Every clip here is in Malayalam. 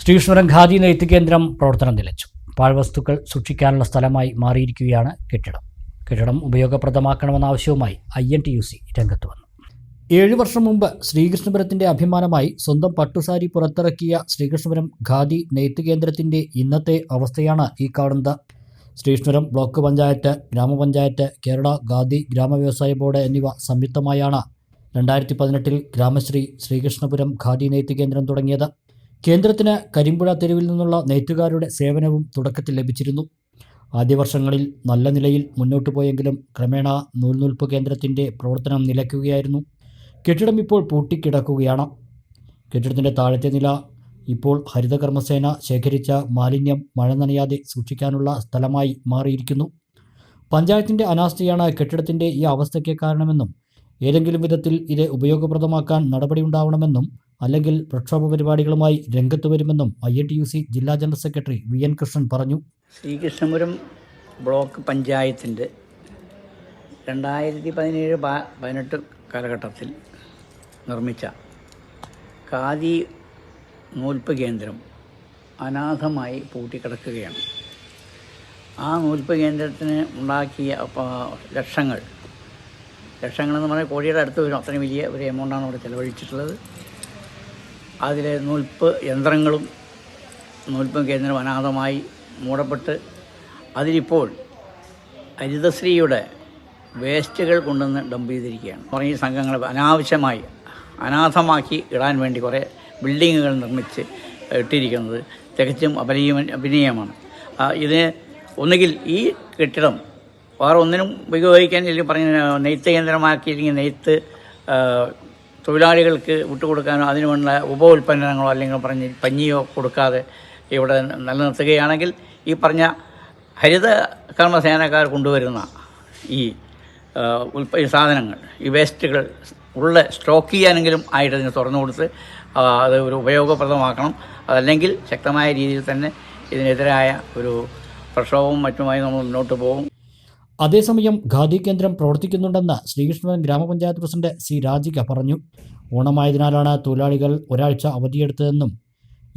ശ്രീകൃഷ്ണപുരം ഖാദി നെയ്ത്ത് കേന്ദ്രം പ്രവർത്തനം നിലച്ചു. പാഴ്വസ്തുക്കൾ സൂക്ഷിക്കാനുള്ള സ്ഥലമായി മാറിയിരിക്കുകയാണ് കെട്ടിടം. കെട്ടിടം ഉപയോഗപ്രദമാക്കണമെന്ന ആവശ്യവുമായി I N T U C രംഗത്ത് വന്നു. ഏഴ് വർഷം മുമ്പ് ശ്രീകൃഷ്ണപുരത്തിന്റെ അഭിമാനമായി സ്വന്തം പട്ടുസാരി പുറത്തിറക്കിയ ശ്രീകൃഷ്ണപുരം ഖാദി നെയ്ത്ത് കേന്ദ്രത്തിന്റെ ഇന്നത്തെ അവസ്ഥയാണ് ഈ കാണുന്നത്. ശ്രീകൃഷ്ണപുരം ബ്ലോക്ക് പഞ്ചായത്ത് ഗ്രാമപഞ്ചായത്ത് കേരള ഖാദി ഗ്രാമവ്യവസായ ബോർഡ് എന്നിവ സംയുക്തമായാണ് രണ്ടായിരത്തി പതിനെട്ടിൽ ഗ്രാമശ്രീ ശ്രീകൃഷ്ണപുരം ഖാദി നെയ്ത്ത് കേന്ദ്രം തുടങ്ങിയത്. കേന്ദ്രത്തിന് കരിമ്പുഴ തെരുവിൽ നിന്നുള്ള നെയ്ത്തുകാരുടെ സേവനവും തുടക്കത്തിൽ ലഭിച്ചിരുന്നു. ആദ്യ വർഷങ്ങളിൽ നല്ല നിലയിൽ മുന്നോട്ടു പോയെങ്കിലും ക്രമേണ നൂൽനൂൽപ്പ് കേന്ദ്രത്തിന്റെ പ്രവർത്തനം നിലയ്ക്കുകയായിരുന്നു. കെട്ടിടം ഇപ്പോൾ പൂട്ടിക്കിടക്കുകയാണ്. കെട്ടിടത്തിന്റെ താഴത്തെ നില ഇപ്പോൾ ഹരിതകർമ്മസേന ശേഖരിച്ച മാലിന്യം മഴ നനയാതെ സൂക്ഷിക്കാനുള്ള സ്ഥലമായി മാറിയിരിക്കുന്നു. പഞ്ചായത്തിന്റെ അനാസ്ഥയാണ് കെട്ടിടത്തിന്റെ ഈ അവസ്ഥയ്ക്ക് കാരണമെന്നും ഏതെങ്കിലും വിധത്തിൽ ഇത് ഉപയോഗപ്രദമാക്കാൻ നടപടിയുണ്ടാവണമെന്നും അല്ലെങ്കിൽ പ്രക്ഷോഭ പരിപാടികളുമായി രംഗത്ത് വരുമെന്നും I A T U C ജില്ലാ general secretary V N Krishnan പറഞ്ഞു. ശ്രീകൃഷ്ണപുരം ബ്ലോക്ക് പഞ്ചായത്തിന്റെ രണ്ടായിരത്തി പതിനേഴ് പതിനെട്ട് കാലഘട്ടത്തിൽ നിർമ്മിച്ച ഖാദി നൂൽപ്പ് കേന്ദ്രം അനാഥമായി പൂട്ടിക്കിടക്കുകയാണ്. ആ നൂൽപ്പ് കേന്ദ്രത്തിന് ഉണ്ടാക്കിയ ലക്ഷങ്ങൾ ലക്ഷങ്ങളെന്ന് പറഞ്ഞാൽ കോടിയുടെ അടുത്ത് വരും. അത്രയും വലിയ ഒരു എമൗണ്ടാണ് അവിടെ ചിലവഴിച്ചിട്ടുള്ളത്. അതിലെ നൂൽപ്പ് യന്ത്രങ്ങളും നൂൽപ്പ് കേന്ദ്രം അനാഥമായി മൂടപ്പെട്ട് അതിലിപ്പോൾ ഹരിതശ്രീയുടെ വേസ്റ്റുകൾ കൊണ്ടുവന്ന് ഡംപ് ചെയ്തിരിക്കുകയാണ്. കുറേ സംഘങ്ങൾ അനാവശ്യമായി അനാഥമാക്കി ഇടാൻ വേണ്ടി കുറേ ബിൽഡിങ്ങുകൾ നിർമ്മിച്ച് ഇട്ടിരിക്കുന്നത് തികച്ചും അപനീയ അഭിനയമാണ്. ഇതിന് ഒന്നുകിൽ ഈ കെട്ടിടം വേറെ ഒന്നിനും ഉപയോഗിക്കാൻ ഇല്ലെങ്കിൽ പറഞ്ഞ നെയ്ത്ത് കേന്ദ്രമാക്കി അല്ലെങ്കിൽ നെയ്ത്ത് തൊഴിലാളികൾക്ക് വിട്ടുകൊടുക്കാനോ അതിനുമുള്ള ഉപ ഉൽപ്പന്നങ്ങളോ അല്ലെങ്കിൽ പറഞ്ഞ് പഞ്ഞിയോ കൊടുക്കാതെ ഇവിടെ നിലനിർത്തുകയാണെങ്കിൽ ഈ പറഞ്ഞ ഹരിത കർമ്മസേനക്കാർ കൊണ്ടുവരുന്ന ഈ ഈ സാധനങ്ങൾ ഈ വേസ്റ്റുകൾ ഉള്ള സ്റ്റോക്ക് ചെയ്യാനെങ്കിലും ആയിട്ട് അതിന് തുറന്നു കൊടുത്ത് അത് ഒരു ഉപയോഗപ്രദമാക്കണം. അതല്ലെങ്കിൽ ശക്തമായ രീതിയിൽ തന്നെ ഇതിനെതിരായ ഒരു പ്രക്ഷോഭവും മറ്റുമായി നമ്മൾ മുന്നോട്ട് പോകും. അതേസമയം ഖാദി കേന്ദ്രം പ്രവർത്തിക്കുന്നുണ്ടെന്ന് ശ്രീകൃഷ്ണപുരം ഗ്രാമപഞ്ചായത്ത് പ്രസിഡന്റ് സി രാജിക പറഞ്ഞു. ഓണമായതിനാലാണ് തൊഴിലാളികൾ ഒരാഴ്ച അവധിയെടുത്തതെന്നും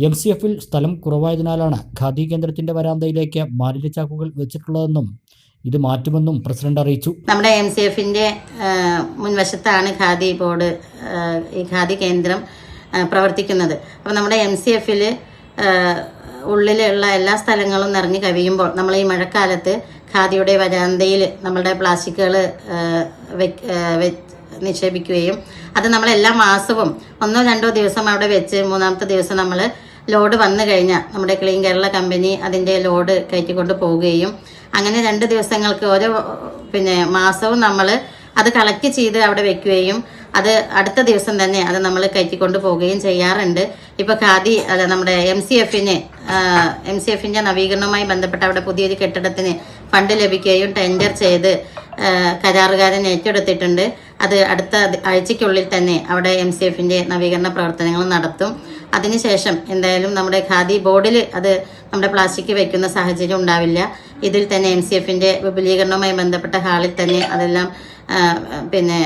എം സി എഫിൽ സ്ഥലം കുറവായതിനാലാണ് ഖാദി കേന്ദ്രത്തിന്റെ വരാന്തയിലേക്ക് മാലിന്യച്ചാക്കുകൾ വെച്ചിട്ടുള്ളതെന്നും ഇത് മാറ്റുമെന്നും പ്രസിഡന്റ് അറിയിച്ചു. നമ്മുടെ എം സി എഫിന്റെ മുൻവശത്താണ് ഖാദി ബോർഡ് ഈ ഖാദി കേന്ദ്രം പ്രവർത്തിക്കുന്നത്. അപ്പോൾ നമ്മുടെ എം സി എഫിൽ ഉള്ളിലുള്ള എല്ലാ സ്ഥലങ്ങളും നിറഞ്ഞു കവിയുമ്പോൾ നമ്മൾ ഈ മഴക്കാലത്ത് ഖാദിയുടെ വരാന്തയിൽ നമ്മളുടെ പ്ലാസ്റ്റിക്കുകൾ നിക്ഷേപിക്കുകയും അത് നമ്മൾ എല്ലാ മാസവും ഒന്നോ രണ്ടോ ദിവസം അവിടെ വെച്ച് മൂന്നാമത്തെ ദിവസം നമ്മൾ ലോഡ് വന്നു കഴിഞ്ഞാൽ നമ്മുടെ ക്ലീൻ കേരള കമ്പനി അതിന്റെ ലോഡ് കയറ്റിക്കൊണ്ട് പോവുകയും അങ്ങനെ രണ്ട് ദിവസങ്ങൾക്ക് ഓരോ പിന്നെ മാസവും നമ്മൾ അത് കളക്ട് ചെയ്ത് അവിടെ വെക്കുകയും അത് അടുത്ത ദിവസം തന്നെ അത് നമ്മൾ കയറ്റിക്കൊണ്ട് പോവുകയും ചെയ്യാറുണ്ട്. ഇപ്പോൾ ഖാദി അല്ല നമ്മുടെ എം സി എഫിന് എം സി എഫിന്റെ നവീകരണവുമായി ബന്ധപ്പെട്ട് അവിടെ പുതിയൊരു കെട്ടിടത്തിന് ഫണ്ട് ലഭിക്കുകയും ടെൻഡർ ചെയ്ത് കരാറുകാരൻ ഏറ്റെടുത്തിട്ടുണ്ട്. അത് അടുത്ത ആഴ്ചയ്ക്കുള്ളിൽ തന്നെ അവിടെ എം സി എഫിന്റെ നവീകരണ പ്രവർത്തനങ്ങൾ നടത്തും. അതിനുശേഷം എന്തായാലും നമ്മുടെ ഖാദി ബോർഡിൽ അത് നമ്മുടെ പ്ലാസ്റ്റിക് വയ്ക്കുന്ന സാഹചര്യം ഉണ്ടാവില്ല. ഇതിൽ തന്നെ എം സി എഫിന്റെ വിപുലീകരണവുമായി ബന്ധപ്പെട്ട ഹാളിൽ തന്നെ അതെല്ലാം പിന്നെ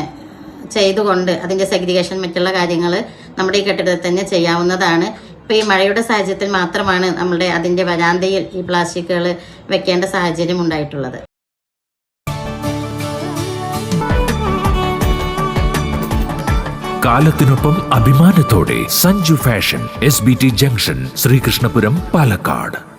ചെയ്തുകൊണ്ട് അതിന്റെ സെഗ്രിഗേഷൻ മറ്റുള്ള കാര്യങ്ങൾ നമ്മുടെ ഈ കെട്ടിടത്തിൽ തന്നെ ചെയ്യാവുന്നതാണ്. ഇപ്പോൾ ഈ മഴയുടെ സാഹചര്യത്തിൽ മാത്രമാണ് നമ്മുടെ അതിന്റെ വരാന്തയിൽ ഈ പ്ലാസ്റ്റിക്കുകൾ വെക്കേണ്ട സാഹചര്യം ഉണ്ടായിട്ടുള്ളത്. കാലത്തിനൊപ്പം അഭിമാനത്തോടെ Sanju fashion S B T junction Sreekrishnapuram Palakkad.